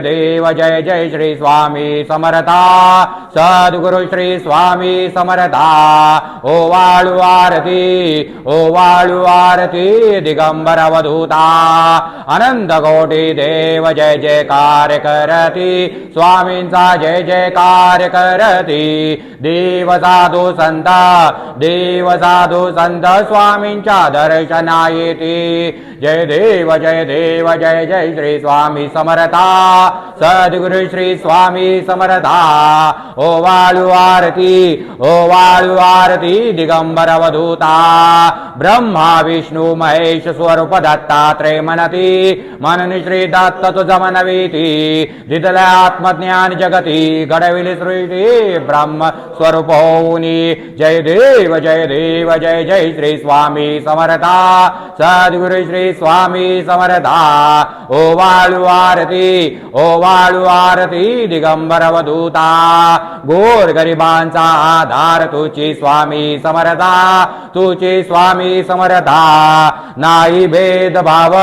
देव जय जय श्री स्वामी समरता सद्गुरु श्री स्वामी समरता ओ वाळू आरती ओ वाळू आरती दिगंबर अवधूता। अनंत कोटी देव जय जयकार करती स्वामींचा जय कार्य करती देव साधू संत देव साधू संत स्वामींच्या दर्शना येते जय देव जय देव जय जय श्री स्वामी समरता सद्गुरु श्री स्वामी समरथा। ओ वालु आरती ओ वालु आरती दिगम्बरवधूता ब्रह्मा विष्णु महेश स्वरूप दत्तात्रेय मनति मननि श्री दत्त तु जमनवीति। द्विदलयात्म ज्ञान जगति गडविलि श्री ब्रह्म स्वरूप जय देव जय देव जय जय श्री स्वामी समरथा। सद्गुरु श्री स्वामी समरथा। ओ वालु आरती ओ वाळू आरती दिगंबर अवधूता गोर गरिबांचा आधार तुची स्वामी समर्था तुची स्वामी समर्था नाही भेदभाव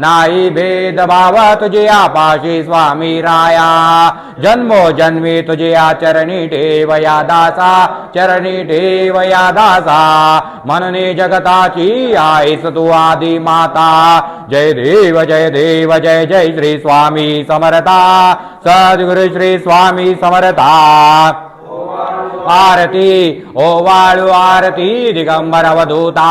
नाही भेदभाव तुझी आपाशी स्वामी राया। जन्मो जन्मी तुझी आचरणी ठेवया दासा चरणी ठेवया दासा मननी जगताची आईस तू आदि माता जय देव जय देव जय जय श्री स्वामी समरता। सद्गुरु श्री स्वामी समरता। आरती ओ वाळू आरती दिगंबर अवधूता